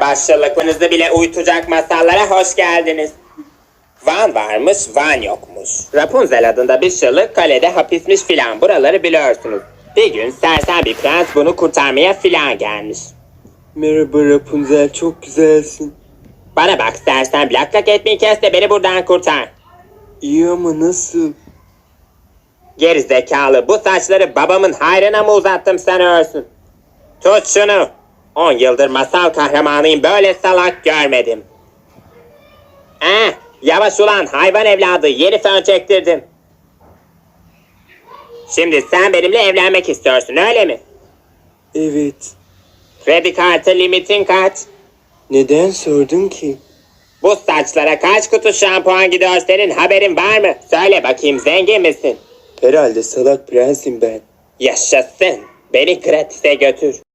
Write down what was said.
Karşılıklarınızı bile uyutacak masallara hoş geldiniz. Van varmış, Van yokmuş. Rapunzel adında bir şırlık kalede hapismiş filan buraları biliyorsunuz. Bir gün sersem bir prens bunu kurtarmaya filan gelmiş. Merhaba Rapunzel çok güzelsin. Bana bak sersem lak lak etmeyi kes de beni buradan kurtar. İyi ama nasıl? Geri zekalı bu saçları babamın hayrına mı uzattım sanıyorsun? Tut şunu. 10 yıldır masal kahramanıyım böyle salak görmedim. Eh, yavaş ulan hayvan evladı yeni fön çektirdim. Şimdi sen benimle evlenmek istiyorsun öyle mi? Evet. Kredi kartı limitin kaç? Neden sordun ki? Bu saçlara kaç kutu şampuan gidiyor senin haberin var mı? Söyle bakayım zengin misin? Herhalde salak prensim ben. Yaşasın. Beni gratis'e götür.